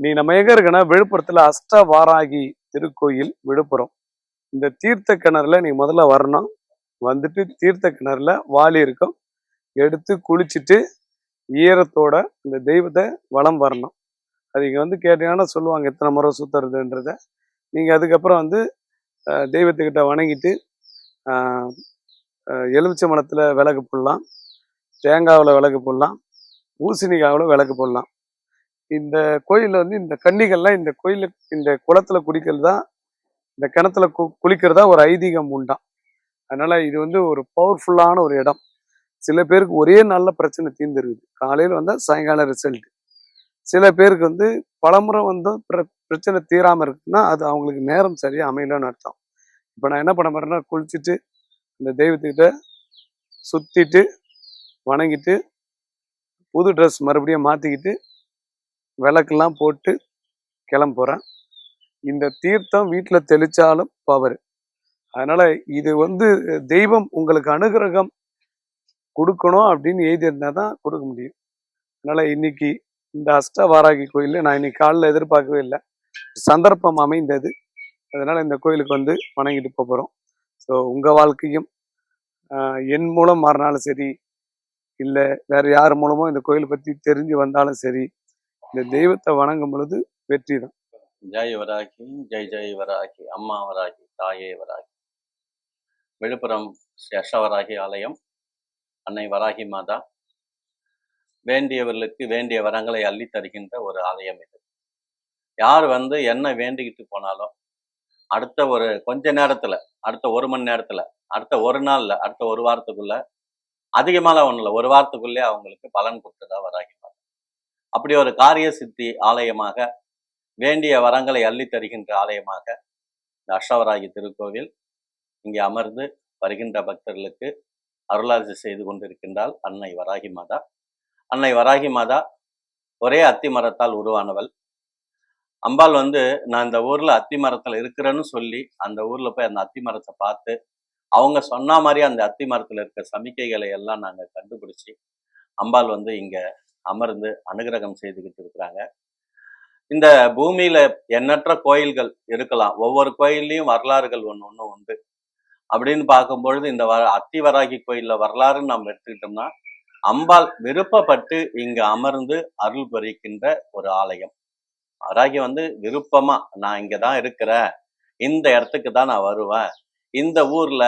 நீ நம்ம எங்க இருக்கனா விழுப்புரத்துல அஷ்ட வாராகி திருக்கோயில் விழுப்புரம். இந்த தீர்த்த கிணறுல நீ முதல்ல வரணும். வந்துட்டு தீர்த்த கிணறுல வாளி இருக்கும். எடுத்து குளிச்சுட்டு ஈரத்தோட இந்த தெய்வத்தை வளம் வரணும். அது இங்கே வந்து கேட்டீங்கன்னா சொல்லுவாங்க எத்தனை முறை சுத்துறதுன்றத. நீங்கள் அதுக்கப்புறம் வந்து தெய்வத்துக்கிட்ட வணங்கிட்டு எலுமிச்சை மரத்தில் விளக்கு போடலாம். தேங்காவில் விளக்கு போடலாம். பூசணிக்காவில் விளக்கு போடலாம். இந்த கோயிலில் வந்து இந்த கன்னிகள்லாம் இந்த கோயில இந்த குளத்துல குடிக்கிறது தான் இந்த கிணத்துல கு குளிக்கிறதா ஒரு ஐதீகம் உண்டாம் அதனால் இது வந்து ஒரு பவர்ஃபுல்லான ஒரு இடம். சில பேருக்கு ஒரே நல்ல பிரச்சனை தீர்ந்துருக்குது காலையில் வந்தால் சாயங்காலம் ரிசல்ட் சில பேருக்கு வந்து பலமுறை வந்து பிர- பிரச்சனை தீராமல் இருக்குன்னா அது அவங்களுக்கு நேரம் சரியாக அமையலன்னு அர்த்தம். இப்போ நான் என்ன பண்ண போகிறேன்னா குளிச்சுட்டு இந்த தெய்வத்துக்கிட்ட சுற்றிட்டு வணங்கிட்டு புது ட்ரெஸ் மறுபடியும் மாற்றிக்கிட்டு விளக்கெல்லாம் போட்டு கிளம்ப போகிறேன் இந்த தீர்த்தம் வீட்டில் தெளித்தாலும் பவர் அதனால் இது வந்து தெய்வம் உங்களுக்கு அனுகிரகம் கொடுக்கணும் அப்படின்னு எழுதியிருந்தா தான் கொடுக்க முடியும். அதனால் இன்னைக்கு இந்த அஷ்ட வாராகி கோயிலில் நான் இன்னைக்கு காலைல எதிர்பார்க்கவே இல்லை. சந்தர்ப்பம் அமைந்தது. அதனால் இந்த கோயிலுக்கு வந்து வணங்கிட்டு போக போகிறோம் ஸோ உங்கள் வாழ்க்கையும் என் மூலம் மாறினாலும் சரி இல்லை வேறு யார் மூலமோ இந்த கோயிலை பற்றி தெரிஞ்சு வந்தாலும் சரி இந்த தெய்வத்தை வணங்கும் பொழுது வெற்றி தான். ஜெய் வராகி ஜெய் ஜெய் வராகி அம்மா வராகி தாயே வராகி. விழுப்புரம் ஸ்ரீ அஷ்டவராகி ஆலயம் அன்னை வராகி மாதா. வேண்டியவர்களுக்கு வேண்டிய வரங்களை அள்ளி தருகின்ற ஒரு ஆலயம் இது. யார் வந்து என்ன வேண்டிக்கிட்டு போனாலும் அடுத்த ஒரு கொஞ்ச நேரத்துல அடுத்த ஒரு மணி நேரத்துல அடுத்த ஒரு நாள்ல அடுத்த ஒரு வாரத்துக்குள்ள அதிகமாலாம் ஒண்ணும் இல்லை ஒரு வாரத்துக்குள்ளே அவங்களுக்கு பலன் கொடுத்ததா வராகி அப்படி ஒரு காரிய சித்தி ஆலயமாக வேண்டிய வரங்களை அள்ளி தருகின்ற ஆலயமாக இந்த அஷ்டவராகி திருக்கோவில் இங்கே அமர்ந்து வருகின்ற பக்தர்களுக்கு அருளாசி செய்து கொண்டிருக்கின்றால் அன்னை வராகி மாதா. அன்னை வராகி மாதா ஒரே அத்தி மரத்தால் உருவானவள். அம்பாள் வந்து நான் இந்த ஊர்ல அத்தி மரத்துல இருக்கிறேன்னு சொல்லி அந்த ஊர்ல போய் அந்த அத்தி மரத்தை பார்த்து அவங்க சொன்ன மாதிரி அந்த அத்தி மரத்துல இருக்க சமிக்கைகளை எல்லாம் நாங்க கண்டுபிடிச்சு அம்பாள் வந்து இங்க அமர்ந்து அனுகிரகம் செய்துக்கிட்டு இருக்கிறாங்க. இந்த பூமியில எண்ணற்ற கோயில்கள் இருக்கலாம். ஒவ்வொரு கோயில்லையும் வரலாறுகள் ஒன்று ஒன்று உண்டு. அப்படின்னு பார்க்கும்பொழுது இந்த வர அத்திவராகி கோயில்ல வரலாறுன்னு நம்ம எடுத்துக்கிட்டோம்னா அம்பாள் விருப்பப்பட்டு இங்க அமர்ந்து அருள் புரிக்கின்ற ஒரு ஆலயம். வராகி வந்து விருப்பமா நான் இங்கே தான் இருக்கிறேன். இந்த இடத்துக்கு தான் நான் வருவேன். இந்த ஊர்ல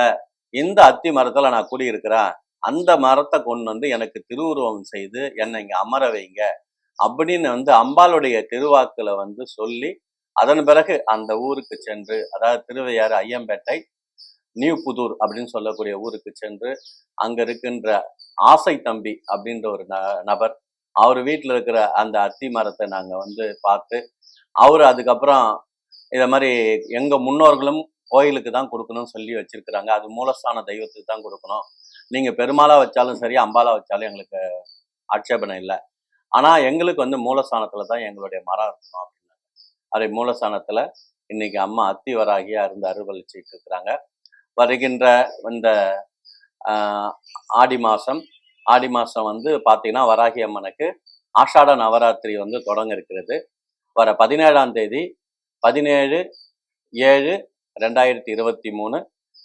இந்த அத்தி மரத்துல நான் குடியிருக்கிறேன். அந்த மரத்தை கொண்டு வந்து எனக்கு திருவுருவம் செய்து என்னை இங்கே அமர வைங்க அப்படின்னு வந்து அம்பாளுடைய திருவாக்குல வந்து சொல்லி அதன் பிறகு அந்த ஊருக்கு சென்று அதாவது திருவையாறு ஐயம்பேட்டை நியூ புதூர் அப்படின்னு சொல்லக்கூடிய ஊருக்கு சென்று அங்கே இருக்கின்ற ஆசை தம்பி அப்படின்ற ஒரு ந- நபர் அவர் வீட்டில் இருக்கிற அந்த அத்தி மரத்தை நாங்கள் வந்து பார்த்து அவர் அதுக்கப்புறம் இதை மாதிரி எங்கள் முன்னோர்களும் கோயிலுக்கு தான் கொடுக்கணும்னு சொல்லி வச்சிருக்கிறாங்க. அது மூலஸ்தான தெய்வத்துக்கு தான் கொடுக்கணும். நீங்க பெருமாளா வச்சாலும் சரி அம்பாலா வச்சாலும் எங்களுக்கு ஆட்சேபனை இல்லை. ஆனா எங்களுக்கு வந்து மூலஸ்தானத்துல தான் எங்களுடைய மரம் இருக்கணும் அப்படின்னாங்க. அதை மூலஸ்தானத்துல இன்னைக்கு அம்மா அத்தி வராகியா இருந்து அருள்வளிச்சிட்டு இருக்கிறாங்க. வருகின்ற இந்த ஆடி மாசம் ஆடி மாசம் வந்து பாத்தீங்கன்னா வராகி அம்மனுக்கு ஆஷாட நவராத்திரி வந்து தொடங்க இருக்கிறது. வர பதினேழாம் தேதி பதினேழு ஏழு ரெண்டாயிரத்தி இருபத்தி மூணு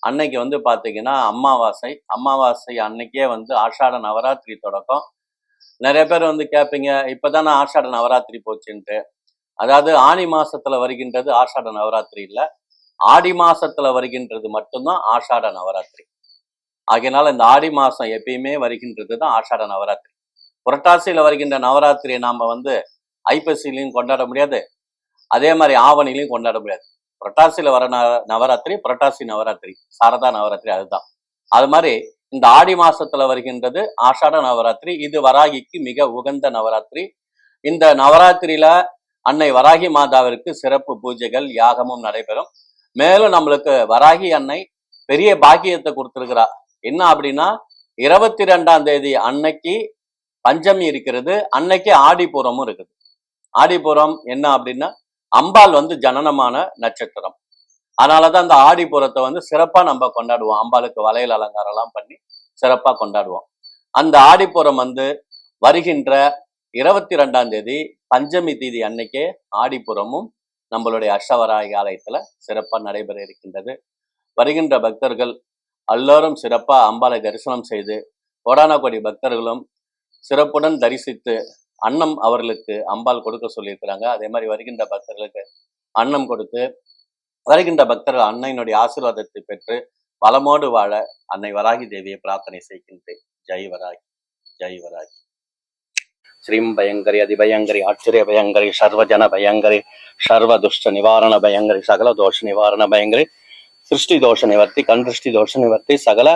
அன்னைக்கு வந்து பார்த்தீங்கன்னா அம்மாவாசை. அமாவாசை அன்னைக்கே வந்து ஆஷாட நவராத்திரி தொடக்கம். நிறைய பேர் வந்து கேட்பீங்க இப்பதானே ஆஷாட நவராத்திரி போச்சுன்ட்டு. அதாவது ஆனி மாசத்துல வருகின்றது ஆஷாட நவராத்திரி இல்ல. ஆடி மாசத்துல வருகின்றது மட்டும்தான் ஆஷாட நவராத்திரி. ஆகையினால இந்த ஆடி மாசம் எப்பயுமே வருகின்றது தான் ஆஷாட நவராத்திரி. புரட்டாசியில வருகின்ற நவராத்திரியை நாம வந்து ஐப்பசிலையும் கொண்டாட முடியாது. அதே மாதிரி ஆவணிலையும் கொண்டாட முடியாது. புரட்டாசியில் வர நவராத்திரி புரட்டாசி நவராத்திரி சாரதா நவராத்திரி அதுதான். அது மாதிரி இந்த ஆடி மாசத்துல வருகின்றது ஆஷாட நவராத்திரி இது வராகிக்கு மிக உகந்த நவராத்திரி. இந்த நவராத்திரியில அன்னை வராகி மாதாவிற்கு சிறப்பு பூஜைகள் யாகமும் நடைபெறும். மேலும் நம்மளுக்கு வராகி அன்னை பெரிய பாக்கியத்தை கொடுத்திருக்கிறா. என்ன அப்படின்னா இருபத்தி ரெண்டாம் தேதி அன்னைக்கு பஞ்சமி இருக்கிறது அன்னைக்கு ஆடிப்பூரமும் இருக்குது. ஆடிப்பூரம் என்ன அப்படின்னா அம்பாள் வந்து ஜனனமான நட்சத்திரம். அதனாலதான் அந்த ஆடிப்புறத்தை வந்து சிறப்பா நம்ம கொண்டாடுவோம். அம்பாளுக்கு வளையல் அலங்காரம் எல்லாம் பண்ணி சிறப்பா கொண்டாடுவோம். அந்த ஆடிப்புறம் வந்து வருகின்ற இருபத்தி ரெண்டாம் தேதி பஞ்சமி தேதி அன்னைக்கே ஆடிப்புறமும் நம்மளுடைய அஷ்டவராய ஆலயத்துல சிறப்பா நடைபெற இருக்கின்றது. வருகின்ற பக்தர்கள் எல்லோரும் சிறப்பா அம்பாளை தரிசனம் செய்து கோடான கோடி பக்தர்களும் சிறப்புடன் தரிசித்து அன்னம் அவர்களுக்கு அம்பாள் கொடுக்க சொல்லியிருக்கிறாங்க. அதே மாதிரி வருகின்ற பக்தர்களுக்கு அன்னம் கொடுத்து வருகின்ற பக்தர்கள் அன்னையினுடைய ஆசீர்வாதத்தை பெற்று பலமோடு வாழ அன்னை வராகி தேவியை பிரார்த்தனை செய்கின்றேன். ஜெய் வராகி ஜெய் வராகி. ஸ்ரீம் பயங்கரி அதிபயங்கரி ஆச்சரிய பயங்கரி சர்வஜன பயங்கரி சர்வ துஷ்ட நிவாரண பயங்கரி சகல தோஷ நிவாரண பயங்கரி சிருஷ்டி தோஷ நிவர்த்தி கண் திருஷ்டி தோஷ நிவர்த்தி சகல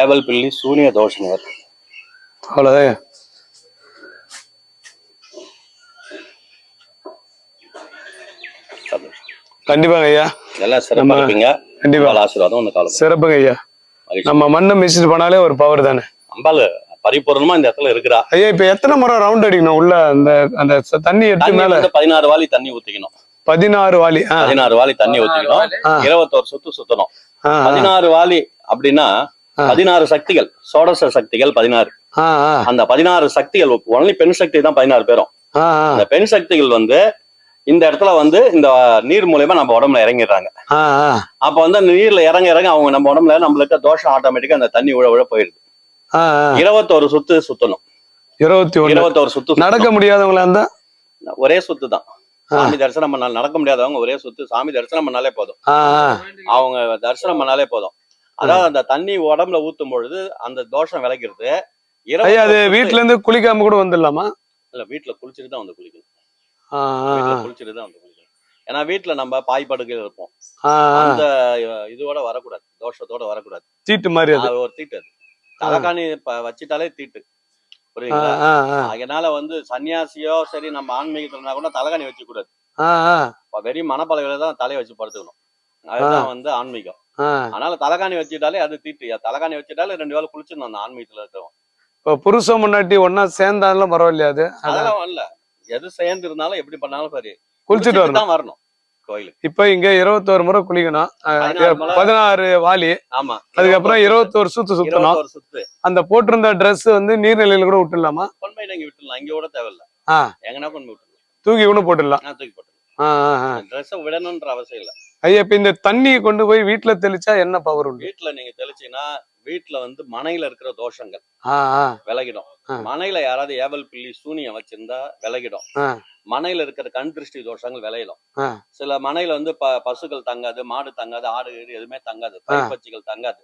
ஏவல் பில்லி சூனிய தோஷ நிவர்த்தி. அவ்வளோதான் கண்டிப்பாங்க ஐயா. இதெல்லாம் சிறப்பா நம்ம- இருப்பீங்க. கண்டிப்பா. அம்பாள் ஆசீர்வாதம் ஒன்று காலம் சிறப்புங்க ஐயா. நம்ம மண்ணை மிச்சிட்டு போனாலே ஒரு பவர் தானே? அம்பாள் பரிபூர்ணமா இந்த இடத்துல இருக்கிறா. ஐயா இப்ப எத்தனை முறை ரவுண்ட் அடிக்கணும்? உள்ள அந்த அந்த தண்ணி எடுத்து மேல. பதினாறு வாளி தண்ணி ஊத்திக்கணும். பதினாறு வாலி பதினாறு வாளி தண்ணி ஊத்திக்கணும். இருபத்தோரு சுத்து சுத்தணும். பதினாறு வாளி அப்படின்னா. பதினாறு சக்திகள் சோடச சக்திகள் பதினாறு. அந்த பதினாறு சக்திகள் ஒன்லி பெண் சக்தி தான் பதினாறு பேரும். அந்த பெண் சக்திகள் வந்து இந்த இடத்துல வந்து இந்த நீர் மூலியமா நம்ம உடம்புல இறங்கிடுறாங்க. அப்ப வந்து அந்த நீர்ல இறங்க இறங்க அவங்க நம்ம உடம்புல நம்மளுக்கு தோஷம் ஆட்டோமேட்டிக்கா அந்த தண்ணி உழ உழ போயிடுது. இருபத்தோரு சுத்து சுத்தணும். இருபத்தி ஒண்ணு இருபத்தோரு சுத்து. நடக்க முடியாதவங்களா இருந்தா? ஒரே சுத்து தான். சாமி தரிசனம் பண்ணாலும் நடக்க முடியாதவங்க ஒரே சுத்து சாமி தரிசனம் பண்ணாலே போதும். அவங்க தரிசனம் பண்ணாலே போதும். அதாவது அந்த தண்ணி உடம்புல ஊத்தும் பொழுது அந்த தோஷம் விளைக்கிறது. அது வீட்ல இருந்து குளிக்காம கூட வந்துடலாமா? இல்ல வீட்டுல குளிச்சுட்டு தான் வந்து குளிக்கணும். வீட்டுல குளிச்சுட்டு தான் வந்து குளிக்கணும். ஏன்னா வீட்டுல நம்ம பாய் படுக்கையில் இருப்போம். அந்த இதோட வரக்கூடாது. தோஷத்தோட வரக்கூடாது. சீட்டு மாதிரி அது. ஒரு தீட்டு அது. தலைகாணி ப- வச்சிட்டாலே தீட்டு. புரியுங்களா அதனால வந்து சன்னியாசியோ சரி நம்ம ஆன்மீகத்துலனா கூட தலைகாணி வச்சு கூடாது ஆ, ஆ, இப்ப வெறும் மனப்பலகையில தான் தலையை வச்சு படுத்துக்கணும். அதுதான் வந்து ஆன்மீகம். அதனால தலைகாணி வச்சுட்டாலே அது தீட்டு. தலைகாணி வச்சுட்டாலே ரெண்டு வேளை குளிச்சிடணும் அந்த ஆன்மீகத்துல இருக்கிறவன். இப்ப புருஷன் முன்னாடி ஒன்னா சேர்ந்தாலும் பரவாயில்லையா அது. அதெல்லாம் இல்ல. எது சேர்ந்து இருந்தாலும் எப்படி பண்ணாலும் சரி. குளிச்சுட்டு தான் வரணும் கோயிலுக்கு. இப்ப இங்க இருபத்தோரு முறை குளிக்கணும். பதினாறு வாலி. ஆமா. அதுக்கப்புறம் இருபத்தோரு சுத்து சுத்தணும். அந்த போட்டிருந்த Dress வந்து நீர்நிலையில கூட கொண்டு போய் நீங்க விட்டுலாம் இங்க கூட தேவையில்ல. எங்கன்னா போய் விட்டுலாம் தூக்கி கூட போட்டுடலாம். தூக்கி ஆ. ட்ரெஸ்ஸை விடணும்ன்ற அவசியம் இல்ல. ஐயா இப்ப இந்த தண்ணியை கொண்டு போய் வீட்டுல தெளிச்சா என்ன பவர் உண்டு? வீட்டுல நீங்க தெளிச்சீங்கன்னா வீட்டுல வந்து மனையில இருக்கிற தோஷங்கள் விலகிடும். மனையில யாராவது ஏவல் பில்லி சூனியம் வச்சிருந்தா விலகிடும். மனையில இருக்கிற கண் திருஷ்டி தோஷங்கள் விளையிடும். சில மனையில வந்து பசுக்கள் தங்காது மாடு தங்காது ஆடு எதுவுமே தங்காது பைப்பச்சிகள் தங்காது.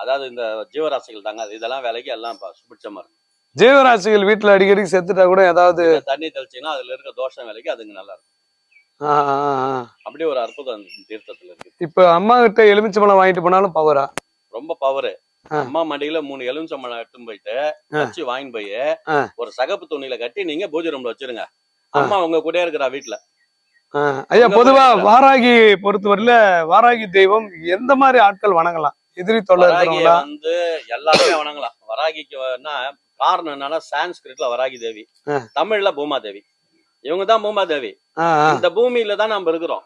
அதாவது இந்த ஜீவராசிகள் தங்காது இதெல்லாம் விலகி எல்லாம் சுபிட்சமா இருக்கும் ஜீவராசிகள் வீட்டுல அடிக்கடி செத்துட்டா கூட ஏதாவது தண்ணி தெளிச்சீங்கன்னா அதுல இருக்க தோஷம் விலகி அதுங்க நல்லா இருக்கும் ஆ, ஆ, ஆ. அப்படி ஒரு அற்புதம் தீர்த்தத்துல இருக்கு இப்ப அம்மா கிட்ட எலுமிச்சம்பழம் வாங்கிட்டு போனாலும் பவரா ரொம்ப பவரு. அம்மா மடியில மூணு எலுமிச்சம்பழம் எடுத்துன்னு போயிட்டு. வச்சு வாங்கிட்டு போய். ஒரு சகப்பு துணியில கட்டி நீங்க பூஜை ரூம்ல வச்சிருங்க அம்மா உங்க கூட இருக்கிறா வீட்டுல. ஐயா பொதுவா. வாராகி பொறுத்தவரையில வாராகி தெய்வம் எந்த மாதிரி ஆட்கள் வணங்கலாம் எதிரி இருக்கிறவங்களா வந்து எல்லாருமே வணங்கலாம் வராகிக்கு என்ன காரணம் என்னன்னா சான்ஸ்கிரிட்ல வராகி தேவி. தமிழ்ல பூமா தேவி இவங்க தான் பூமா தேவி. இந்த பூமியில தான் நம்ம இருக்கிறோம்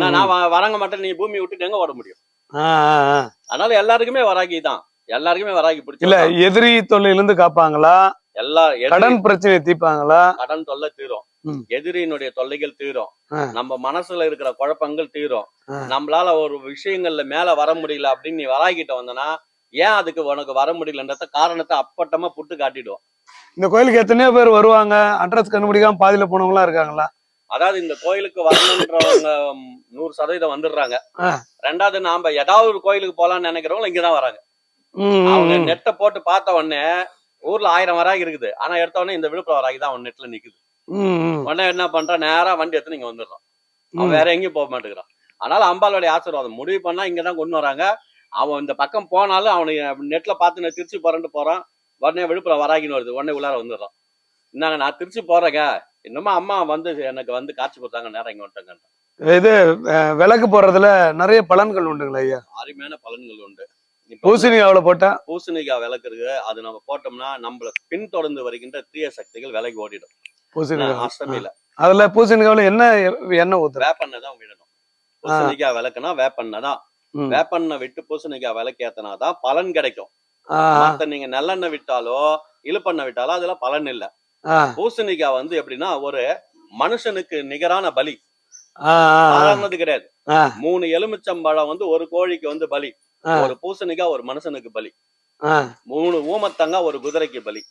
நான் நான் வ- வணங்க மாட்டேன் நீ பூமி விட்டுட்டு எங்க ஓட முடியும். அதனால எல்லாருக்குமே வராகி தான். எல்லாருக்குமே வராகி இல்ல பிடிச்சி எதிரி தொல்லையிலிருந்து காப்பாங்களா? எல்லா கடன் பிரச்சனையை தீர்ப்பாங்களா? கடன் தொல்லை தீரும். எதிரியினுடைய தொல்லைகள் தீரும். நம்ம மனசுல இருக்கிற குழப்பங்கள் தீரும். நம்மளால ஒரு விஷயங்கள்ல மேல வர முடியல அப்படின்னு நீ வராகிட்ட வந்தனா ஏன் அதுக்கு உனக்கு வர முடியலன்றத காரணத்தை அப்பட்டமா புட்டு காட்டிடுவோம் இந்த கோயிலுக்கு எத்தனையோ பேர் வருவாங்க. அட்ரஸ் கண்டுபிடிக்காம பாதியில போனவங்களா இருக்காங்களா? அதாவது இந்த கோயிலுக்கு வரணுன்றவங்க ம், நூறு சதவீதம் வந்துடுறாங்க. ரெண்டாவது நாம ஏதாவது ஒரு கோயிலுக்கு போலாம்னு நினைக்கிறவங்க இங்கதான் வராங்க. அவங்க. நெட்டை போட்டு பார்த்த உடனே ஊர்ல ஆயிரம் வராகி இருக்குது. ஆனா எடுத்த உடனே இந்த விழுப்புரம் வராகி தான் அவன் நெட்ல நிக்குது. உடனே என்ன பண்றான் நேரா வண்டி எடுத்து நீங்க வந்துடுறான். அவன். வேற எங்கேயும் போக மாட்டேங்கிறான். அதனால அம்பாளுடைய ஆசீர்வாதம். முடிவு பண்ணா இங்கதான் கொண்டு வராங்க. அவன் இந்த பக்கம் போனாலும் அவனுக்கு நெட்ல பார்த்து திருச்சி போறேன்ட்டு போறான். உடனே விழுப்புரம் வராகின்னு வருது. உடனே உள்ளார வந்துடுறான். இந்தாங்க நான் திருச்சி போறேங்க. இன்னுமா அம்மா வந்து எனக்கு வந்து காட்சி கொடுத்தாங்க நேரம் இங்க வந்துட்டேங்க இது விளக்கு போடுறதுல நிறைய பலன்கள் உண்டுங்களா ஐயா. அருமையான பலன்கள் உண்டு. பூசணிக்காவில போட்டா? பூசணிக்காய் விளக்கு இருக்கு அது நம்ம போட்டோம்னா நம்மள பின்தொடர்ந்து வருகின்ற தீய சக்திகள் விலகி ஓடிடும். பூசணிக்காய். அஷ்டமியில. அதுல பூசணிக்காவில என்ன எண்ணெய் ஊத்துற வேப்பெண்ணெய் தான் விடணும். பூசணிக்காய் விளக்குனா வேப்பெண்ணெய் தான். வேப்பெண்ணெய் விட்டு பூசணிக்காய் விளக்கேத்தனாதான் பலன் கிடைக்கும். மத்த நீங்க நல்லெண்ணெய் விட்டாலோ இழுப்பெண்ணெய் விட்டாலோ அதுல பலன் இல்ல. பூசணிக்காய் வந்து எப்படின்னா ஒரு மனுஷனுக்கு நிகரான பலி. சாதாரணது கிடையாது. மூணு எலுமிச்சம்பழம் வந்து ஒரு கோழிக்கு வந்து பலி. ஒரு பூசணிக்காய் ஒரு மனுஷனுக்கு பலி. மூணு ஊமத்தங்காய் ஒரு குதிரைக்கு பலி.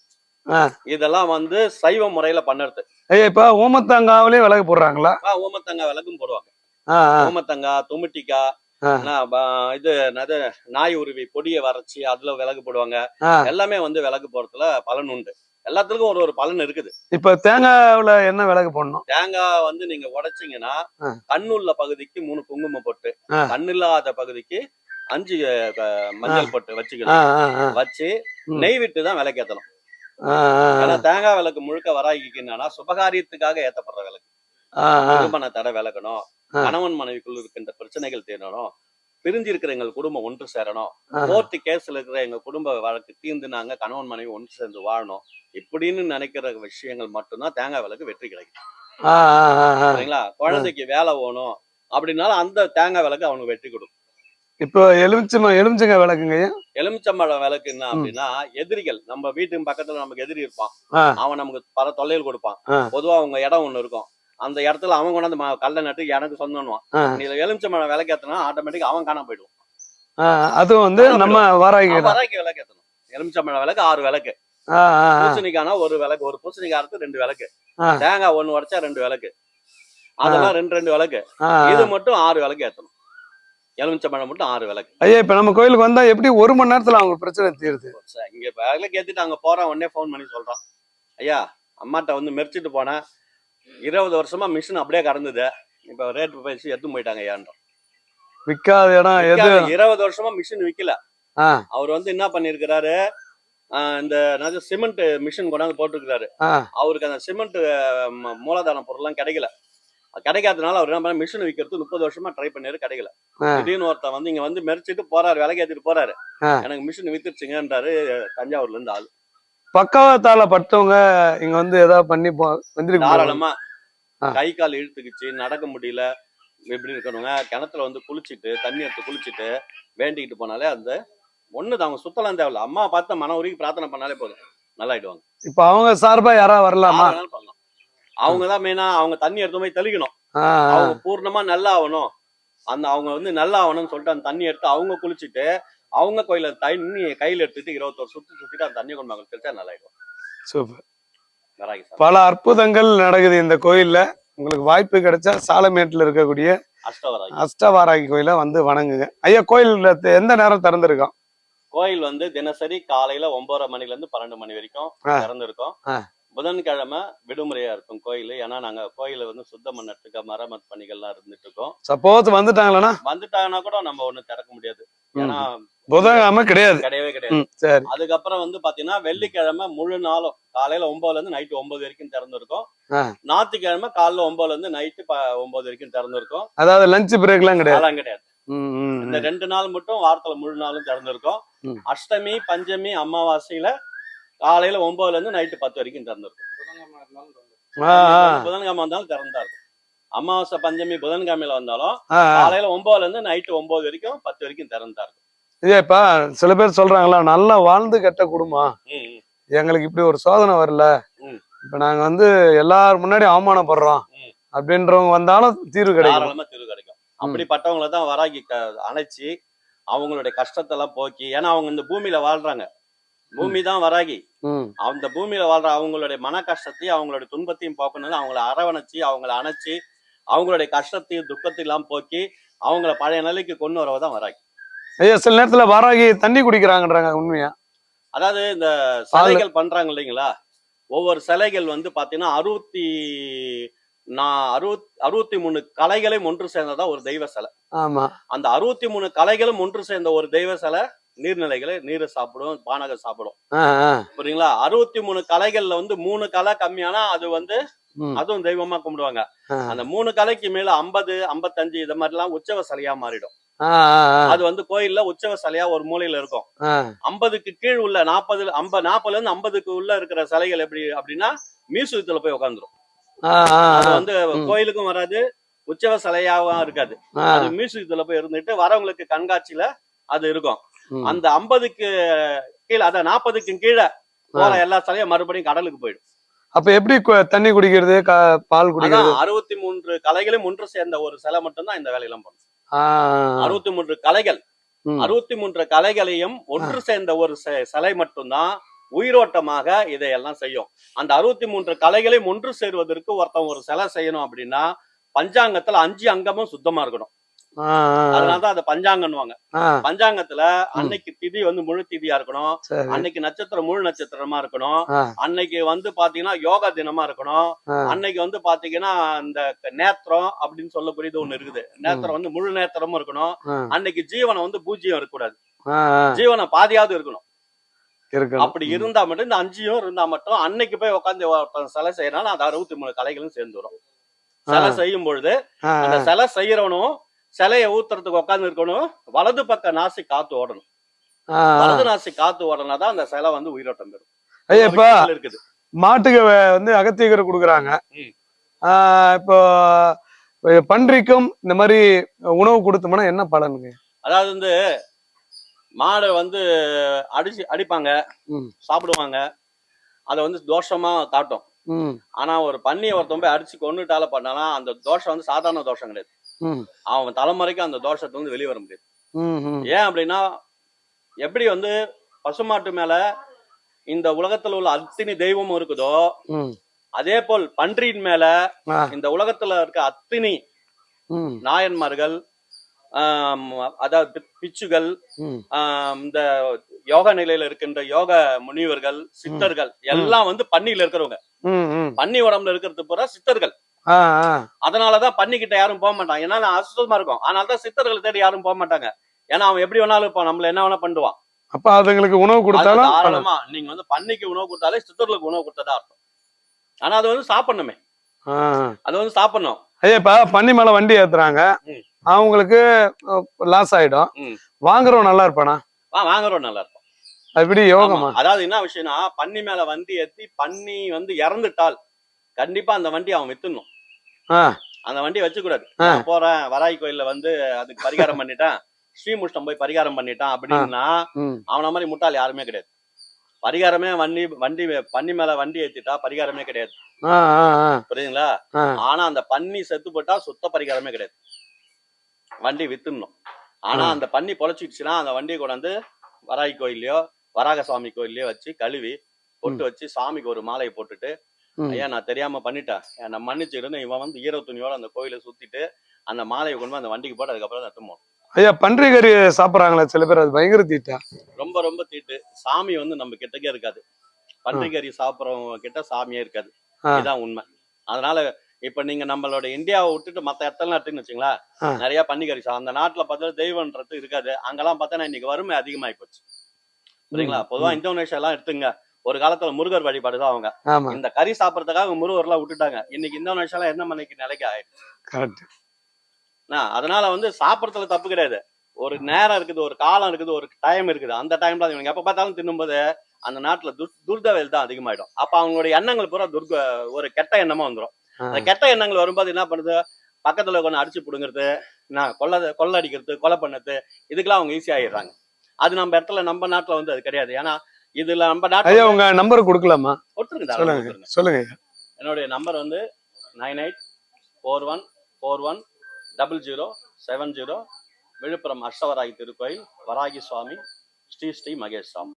இதெல்லாம் வந்து சைவ முறையில பண்ணுறது. இப்ப ஊமத்தாங்காவிலே விலகு போடுறாங்களா? ஊமத்தங்காய் விளக்கும் போடுவாங்க. ஊமத்தங்காய் துமிட்டிக்காய் இது நாய் உருவி பொடியை வரைச்சி அதுல விலகு போடுவாங்க. எல்லாமே வந்து விலகு போறதுல பலன் உண்டு. எல்லாத்துக்கும் ஒரு ஒரு பலன் இருக்குது. இப்ப தேங்காவுல என்ன விலகு போடணும்? தேங்காய் வந்து நீங்க உடைச்சீங்கன்னா. கண்ணுள்ள பகுதிக்கு மூணு குங்குமம் போட்டு. கண்ணில்லாத பகுதிக்கு அஞ்சு மஞ்சள் போட்டு வச்சுக்கணும். வச்சு. நெய் விட்டு தான் விளக்கேத்தணும். ஏன்னா தேங்காய் விளக்கு முழுக்க வராகிக்கு என்னன்னா சுபகாரியத்துக்காக ஏத்தப்படுற விளக்கு. திருமண தடை விளக்கணும். கணவன் மனைவிக்குள்ள இருக்கின்ற பிரச்சனைகள் தீரணும். பிரிஞ்சு இருக்கிற எங்கள் குடும்பம் ஒன்று சேரணும். கோர்ட்டு கேஸ்ல இருக்கிற எங்க குடும்ப வழக்கு தீர்ந்து நாங்க கணவன் மனைவி ஒன்று சேர்ந்து வாழணும். இப்படின்னு நினைக்கிற விஷயங்கள் மட்டும்தான் தேங்காய் விளக்கு வெற்றி கிடைக்கும். சரிங்களா? குழந்தைக்கு வேலை வேணும். அப்படின்னாலும் அந்த தேங்காய் விளக்கு அவனுக்கு வெற்றி கொடுக்கும் இப்போ எலுமிச்சம் எலுமிச்சங்க விளக்குங்க எலுமிச்சம்பழம் விளக்கு என்ன அப்படின்னா எதிரிகள் நம்ம வீட்டுக்கு பக்கத்துல நமக்கு எதிரி இருப்பான். அவன் நமக்கு பல தொல்லைகள் கொடுப்பான். பொதுவா அவங்க இடம் ஒண்ணு இருக்கும். அந்த இடத்துல அவன் கொண்டாந்து கல்லை நட்டு எனக்கு சொந்தம்னுவான். ஆ. நீ எலுமிச்சம்பழம் விளக்கேத்தனா ஆட்டோமேட்டிக் அவன் காணாம போயிடுவான். அதுவும் வந்து நம்ம வாராகி வராக்கி விளக்கேத்தணும் எலுமிச்சம்பழம் விளக்கு ஆறு விளக்கு. பூசணிக்கானா ஒரு விளக்கு ஒரு பூசணிக்காய் அறுத்து ரெண்டு விளக்கு. தேங்காய் ஒண்ணு உடைச்சா ரெண்டு விளக்கு அதெல்லாம் ரெண்டு ரெண்டு விளக்கு இது. மட்டும் ஆறு விளக்கு ஏத்தணும். எலுமிச்சம்பழம் மட்டும் ஆறு விளக்கு ஐயா இப்ப நம்ம கோயிலுக்கு வந்தா எப்படி ஒரு மணி நேரத்துல அவங்க பிரச்சனை தீருது? இங்க விளக்கு ஏத்திட்டு அங்க போறான் உடனே ஃபோன் பண்ணி சொல்றான். ஐயா அம்மாட்ட வந்து மெரிச்சிட்டு போனேன். இருபது வருஷமா மிஷின் அப்படியே கடந்தது. இப்ப ரேட் பேசி எடுத்து போயிட்டாங்க இடம் எது? இருபது வருஷமா மிஷின் விக்கல. அவர் வந்து என்ன பண்ணிருக்கிறாரு இந்த சிமெண்ட் மிஷின் கொண்டாந்து போட்டிருக்கிறாரு. ஆ. அவருக்கு அந்த சிமெண்ட் மூலதன பொருள்லாம் கிடைக்கல. கிடைக்காதனால அவர் என்ன பண்ண மிஷின் விற்கிறது முப்பது வருஷமா ட்ரை பண்ணாரு கிடைக்கல. திடீர்னு ஒருத்தன் வந்து இங்க வந்து மெரிச்சிட்டு போறாரு விலைக்கு ஏத்திட்டு போறாரு. எனக்கு மிஷின் வித்துருச்சுங்கன்றாரு தஞ்சாவூர்ல இருந்து ஆள். பக்கவத்தால பட்டவங்க இங்க வந்து ஏதாவது பண்ணி வந்துருக்கு தாராளமா. கை கால் இழுத்துக்கிச்சு நடக்க முடியல இப்படி இருக்கணுங்க கிணத்துல வந்து குளிச்சுட்டு தண்ணி எடுத்து குளிச்சுட்டு வேண்டிக்கிட்டு போனாலே அந்த ஒண்ணுதான் அவங்க சுத்தலாம் தேவையில்ல. அம்மா பார்த்து மன உருகி பிரார்த்தனை பண்ணாலே போதும். நல்லாயிடுவாங்க. இப்ப அவங்க சார்பா யாராவது வரலாமா? அவங்க தான் மெயினா அவங்க தண்ணி எடுத்து போய் தெளிக்கணும். அவங்க பூர்ணமா நல்லா ஆகணும் அந்த அவங்க வந்து நல்லா ஆகணும்னு சொல்லிட்டு அந்த தண்ணி எடுத்து அவங்க குளிச்சுட்டு அவங்க கோயில தண்ணி கையில எடுத்துட்டு இருபத்தொரு சுத்தி சுத்திட்டு அந்த தண்ணி கொண்டு வாங்க தெளிச்சா நல்லாயிடும். சூப்பர். பல அற்புதங்கள் நடக்குது இந்த கோயில்ல. உங்களுக்கு வாய்ப்பு கிடைச்சா சாலமேட்டில் இருக்கக்கூடிய அஷ்டவராகி. அஷ்டவாராகி கோயிலை வந்து வணங்குங்க. ஐயா கோயில் எந்த நேரம் திறந்திருக்கோம்? கோயில் வந்து தினசரி காலையில ஒன்பதரை மணில இருந்து பன்னெண்டு மணி வரைக்கும். திறந்திருக்கும். புதன்கிழமை விடுமுறையா இருக்கும் கோயில். ஏன்னா நாங்க கோயில வந்து சுத்தம் பண்ணறதுக்கு மரமத் பணிகள்லாம் இருந்துட்டு இருக்கோம். சப்போஸ் வந்துட்டாங்களா வந்துட்டாங்கன்னா கூட நம்ம ஒண்ணும் திறக்க முடியாது. ஏன்னா புதன்கிழமை கிடையாது. கிடையவே கிடையாது. சரி. அதுக்கப்புறம் வந்து பாத்தீங்கன்னா வெள்ளிக்கிழமை முழு நாளும் காலையில ஒன்பதுல இருந்து நைட்டு ஒன்பது வரைக்கும் திறந்திருக்கும். ஞாயிற்றுக்கிழமை காலைல ஒன்பதுல இருந்து நைட்டு ஒன்பது வரைக்கும் திறந்திருக்கும். அதாவது லஞ்ச் பிரேக்லாம் கிடையாது. அதெல்லாம் கிடையாது. ம், இந்த. ரெண்டு நாள் மட்டும் வாரத்துல முழு நாளும் திறந்திருக்கும். அஷ்டமி பஞ்சமி அமாவாசையில காலையில ஒன்பதுல இருந்து நைட்டு பத்து வரைக்கும் திறந்திருக்கும். புதன்கிழமை வந்தாலும் திறந்தா இருக்கும் அமாவாசை பஞ்சமி புதன்கிழமையில வந்தாலும். காலையில ஒன்பதுல இருந்து நைட்டு ஒன்பது வரைக்கும் பத்து வரைக்கும் திறந்தா இருக்கும் இதே இப்ப சில பேர் சொல்றாங்களா நல்லா வாழ்ந்து கெட்ட குடும்பம். எங்களுக்கு இப்படி ஒரு சோதனை வரல. இப்ப நாங்க வந்து எல்லார் முன்னாடி அவமானப்படுறோம். அப்படின்றவங்க வந்தாலும் தீர்வு கிடைக்கும். தீர்வு கிடைக்கும். அப்படிப்பட்டவங்கள தான் வராகி அணைச்சி அவங்களுடைய கஷ்டத்தெல்லாம் போக்கி ஏன்னா அவங்க இந்த பூமியில வாழ்றாங்க. பூமி தான் வராகி. அந்த பூமியில வாழ்ற அவங்களுடைய மன கஷ்டத்தையும் அவங்களுடைய துன்பத்தையும் போக்கணும் அவங்கள அரவணைச்சு அவங்கள அணைச்சி அவங்களுடைய கஷ்டத்தையும் துக்கத்தையும் எல்லாம் போக்கி அவங்கள பழைய நிலைக்கு கொண்டு வரவ தான் வராகி. ஐயா சில நேரத்துல வாராகி தண்ணி குடிக்கிறாங்கன்றாங்க உண்மையா? அதாவது இந்த சிலைகள் பண்றாங்க இல்லைங்களா? ஒவ்வொரு சிலைகள் வந்து பாத்தீங்கன்னா அறுபத்தி நான் அறுபத் அறுபத்தி மூணு கலைகளையும் ஒன்று சேர்ந்ததா ஒரு தெய்வ சிலை. ஆமா. அந்த அறுபத்தி மூணு கலைகளும் ஒன்று சேர்ந்த ஒரு தெய்வ சிலை நீர்நிலைகளை நீரை சாப்பிடும் பானகம் சாப்பிடும். புரியுங்களா? அறுபத்தி மூணு கலைகள்ல வந்து மூணு கலை கம்மியானா அது வந்து அதுவும் தெய்வமா கும்பிடுவாங்க. அந்த மூணு கலைக்கு மேல ஐம்பது ஐம்பத்தஞ்சு இது மாதிரி எல்லாம் உற்சவ சிலையா மாறிடும். அது வந்து கோயில்ல உற்சவ சிலையா ஒரு மூலையில இருக்கும். ஐம்பதுக்கு கீழ் உள்ள நாற்பது ஐம்பது நாற்பதுல இருந்து ஐம்பதுக்கு உள்ள இருக்கிற சிலைகள் எப்படி அப்படின்னா மியூசியத்துல போய் உட்காந்துரும் அது வந்து. கோயிலுக்கும் வராது உற்சவ சிலையாவும் இருக்காது. அது மியூசியத்துல போய் இருந்துட்டு வரவங்களுக்கு கண்காட்சியில அது இருக்கும். அந்த ஐம்பதுக்கு கீழே அத நாற்பதுக்கு கீழே போற எல்லா சிலையும் மறுபடியும் கடலுக்கு போயிடும். அப்ப எப்படி தண்ணி குடிக்கிறது பால் குடிக்கிறது? அறுபத்தி மூன்று கலைகளும் ஒன்று சேர்ந்த ஒரு சிலை மட்டும்தான் இந்த வேலையெல்லாம் பண்ணும். அறுபத்தி மூன்று கலைகள். அறுபத்தி மூன்று கலைகளையும் ஒன்று சேர்ந்த ஒரு சிலை மட்டும்தான் உயிரோட்டமாக இதையெல்லாம் செய்யும். அந்த அறுபத்தி மூன்று கலைகளையும் ஒன்று சேருவதற்கு ஒருத்தன் ஒரு சிலை செய்யணும் அப்படின்னா பஞ்சாங்கத்துல அஞ்சு அங்கமும் சுத்தமா இருக்கணும். அதனாலதான் அதை பஞ்சாங்கன்னுவாங்க. ஆஹ் பஞ்சாங்கத்துல அன்னைக்கு திதி வந்து முழு திதியா இருக்கணும். அன்னைக்கு நட்சத்திரம் முழு நட்சத்திரமா இருக்கணும். அன்னைக்கு வந்து பாத்தீங்கன்னா யோகா தினமா இருக்கணும். அன்னைக்கு வந்து பாத்தீங்கன்னா இந்த நேத்திரம் அப்படின்னு சொல்லக்கூடியது ஒண்ணு இருக்குது. நேத்திரம் வந்து முழு நேத்திரமும் இருக்கணும். அன்னைக்கு ஜீவனம் வந்து பூஜ்ஜியம் இருக்கக்கூடாது. ஜீவனம் பாதியாவது இருக்கணும். அப்படி இருந்தா மட்டும் இந்த அஞ்சும் இருந்தா மட்டும் அன்னைக்கு போய் உட்காந்து சிலை செய்யறாலும் அந்த அறுபத்தி மூணு கலைகளும் சேர்ந்து வரும். சிலை செய்யும் பொழுது அந்த சிலை செய்யறவனும் சிலையை ஊத்துறதுக்கு உட்கார்ந்து இருக்கணும். வலது பக்க நாசி காத்து ஓடணும். வலது நாசி காத்து ஓடனாதான் அந்த சிலை வந்து உயிரோட்டம் பெறும். ஐயா இப்ப இருக்குது. மாட்டுக்கு வந்து அகத்தியக்கரை கொடுக்குறாங்க. இப்போ பன்றிக்கும் இந்த மாதிரி உணவு கொடுத்தோம்னா என்ன பலனுங்க? அதாவது வந்து மாடை வந்து அடிச்சு அடிப்பாங்க. சாப்பிடுவாங்க. அதை வந்து தோஷமா காட்டும். ஆனா ஒரு பன்னியை ஒருத்தன் போய் அடிச்சு கொண்டுட்டால பண்ணானா அந்த தோஷம் வந்து சாதாரண தோஷம் கிடையாது. அவன் தலைமுறைக்கு அந்த தோஷத்தை வந்து வெளியே வர முடியாது. ஏன் அப்படின்னா எப்படி வந்து பசுமாட்டு மேல இந்த உலகத்துல உள்ள அத்தனை தெய்வமும் இருக்குதோ அதே போல் பன்றியின் மேல இந்த உலகத்துல இருக்க அத்தனை நாயன்மார்கள் அதாவது பிச்சுகள் இந்த யோக நிலையில இருக்கின்ற யோக முனிவர்கள் சித்தர்கள் எல்லாம் வந்து பன்னியில இருக்கிறவங்க. பன்னி உடம்புல இருக்கிறது பூரா சித்தர்கள். அதனாலதான் பன்னிக்கிட்ட யாரும் போக மாட்டாங்க. ஏன்னா நான் அசுத்தமா இருக்கும். அதனாலதான் சித்தர்களை தேடி யாரும் போக மாட்டாங்க. ஏன்னா அவன் எப்படி வேணாலும் இருப்பான். நம்மள என்ன வேணா பண்ணுவான். அப்ப அதுங்களுக்கு உணவு அது கொடுத்தாலும். தாராளமா நீங்க வந்து பன்னிக்கு உணவு கொடுத்தாலே சித்தர்களுக்கு உணவு கொடுத்ததா அர்த்தம். ஆனா அது வந்து சாப்பிடணுமே. அது வந்து சாப்பிடணும். ஐயா இப்ப பன்னி மேல வண்டி ஏத்துறாங்க. அவங்களுக்கு லாஸ் ஆயிடும். வாங்குறவன் நல்லா இருப்பானா? வா வாங்குறோம் நல்லா அது எப்படி யோகமா. அதாவது என்ன விஷயம்னா பன்னி மேல வண்டி ஏத்தி பன்னி வந்து இறந்துட்டால் கண்டிப்பா அந்த வண்டி அவன் வித்துடணும். ஆ. அந்த வண்டி வச்சுக்கூடாது. நான் போறேன் வராய் கோயில்ல வந்து அதுக்கு பரிகாரம் பண்ணிட்டேன். ஸ்ரீமுஷ்டம் போய் பரிகாரம் பண்ணிட்டான் அப்படின்னா அவன மாதிரி முட்டாள் யாருமே கிடையாது. பரிகாரமே வண்டி வண்டி பன்னி மேல வண்டி ஏத்திட்டா பரிகாரமே கிடையாது. புரியுதுங்களா? ஆனா அந்த பன்னி செத்து போட்டா சுத்த பரிகாரமே கிடையாது. வண்டி வித்துடணும். ஆனா. அந்த பன்னி பொழைச்சிடுச்சுன்னா அந்த வண்டியை கொண்டாந்து வராய் கோயில்லையோ வராக சுவாமி கோயில்லயோ வச்சு கழுவி பொட்டு வச்சு சாமிக்கு ஒரு மாலையை போட்டுட்டு. ஐயா நான் தெரியாம பண்ணிட்டேன் நான் மன்னிச்சிருன்னு இவன் வந்து ஈர துணியோட அந்த கோயிலை சுத்திட்டு அந்த மாலையை கொண்டு போய் அந்த வண்டிக்கு போட்டு அதுக்கப்புறம் போகணும். ஐயா பன்றி கறி சாப்பிடுறாங்களா சில பேர் அது பயங்கர தீட்டா? ரொம்ப ரொம்ப தீட்டு. சாமி வந்து நம்ம கிட்டக்கே இருக்காது. பன்றிக்கறி சாப்பிட்றவங்க கிட்ட சாமியே இருக்காது. இதுதான் உண்மை. அதனால இப்ப நீங்க நம்மளோட இந்தியாவை விட்டுட்டு மத்த இடத்துல எடுத்துன்னு வச்சுங்களா. நிறைய பன்னிக்கறி அந்த நாட்டுல பார்த்தா தெய்வம்ன்றது இருக்காது. அங்கெல்லாம் பார்த்தா இன்னைக்கு வறுமை அதிகமாயி போச்சு சரிங்களா ம், பொதுவா. இந்தோனேஷியா எல்லாம் எடுத்துங்க. ஒரு காலத்துல முருகர் வழிபாடு தான் அவங்க இந்த கறி சாப்பிடறதுக்காக முருகர் எல்லாம் விட்டுட்டாங்க. இன்னைக்கு இந்தோனேஷியால என்ன மணிக்கு நிலைக்கு ஆயிடுச்சு. அதனால வந்து சாப்பிடறதுல தப்பு கிடையாது. ஒரு நேரம் இருக்குது ஒரு காலம் இருக்குது ஒரு டைம் இருக்குது. அந்த டைம்ல இவங்க எப்ப பார்த்தாலும் தின்னும்போது அந்த நாட்டுல துர் துர்தவேல் தான் அதிகமாயிடும். அப்ப அவங்களுடைய எண்ணங்கள் பூரா துர்க ஒரு கெட்ட எண்ணமா வந்துடும் அந்த கெட்ட எண்ணங்கள் வரும்போது என்ன பண்ணுது? பக்கத்துல கொஞ்சம் அடிச்சு புடுங்கிறது நான் கொள்ள கொள்ளை அடிக்கிறது கொலை பண்ணது இதுக்கெல்லாம் அவங்க ஈஸி ஆயிடுறாங்க. அது நம்ம இடத்துல நம்ம நாட்டுல வந்து அது கிடையாது. ஏன்னா இதுல நம்ம ஐயா உங்க நம்பர் கொடுக்கலாமா சொல்லுங்க. சொல்லுங்க. என்னுடைய நம்பர் வந்து nine eight four one four one double zero seven zero Villupuram Ashtavarahi திருக்கோயில் வராகி சுவாமி ஸ்ரீ ஸ்ரீ மகேஷ் ராம்